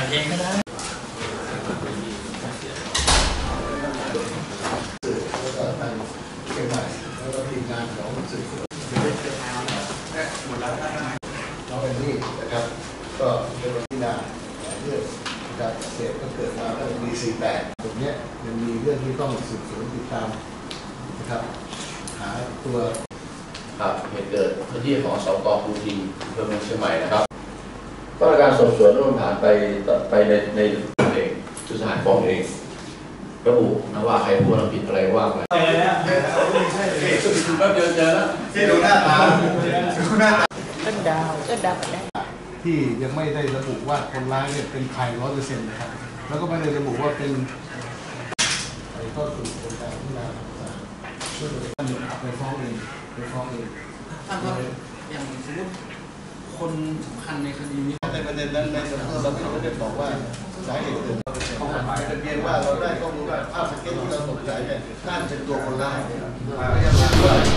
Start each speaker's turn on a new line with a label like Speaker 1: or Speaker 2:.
Speaker 1: างเชียงใหม่แล้วก็ทีมงานของสื่อน้องแอนนี่นะครับ ก็เป็นวันที่นาเรื่องการเกษตรก็เกิดมาตั้งแต่ปี48ตรงนี้ยยังมีเรื่องที่ต้องสืบสวนติดตามนะครับหาตัว
Speaker 2: ครับเหตุเกิดพื้นที่ของสกภูทีอำเภอเมืองเชียงใหม่นะครับ ก็การสอบสวนต้องผ่านไปไปในในเองคือสหารฟ้องเองระบุนะว่าใครพูดผิดอะไรว่าไปแป๊บเดียวเจอแล้ว
Speaker 1: ที่ดูหน้าตาดูหน้าตา
Speaker 3: ต้นดาวต้นดาวได้
Speaker 1: ที่ยังไม่ได้ระบุว่าคนร้ายเนี่ยเป็นใครร้อยเปอร์เซ็นต์นะครับ แล้วก็ไม่ได้ระบุว่าเป็นไปเข้าสู่กระบวนการพิจารณาต่างๆช่วยเหลือท่านไปฟ้องเองไปฟ้องเอง
Speaker 4: ท่านครับอย่างสมมติคนสำคัญในคดีนี้
Speaker 1: ใน ประเด็นนั้นในสำนวนเราไม่ได้บอกว่าสาเหตุเกิดจากเพียงว่าเราได้ข้อมูลว่าภาพสเก็ตที่เราสงสัยเนี่ยน่าจะเป็นตัวคนร้ายพยายาม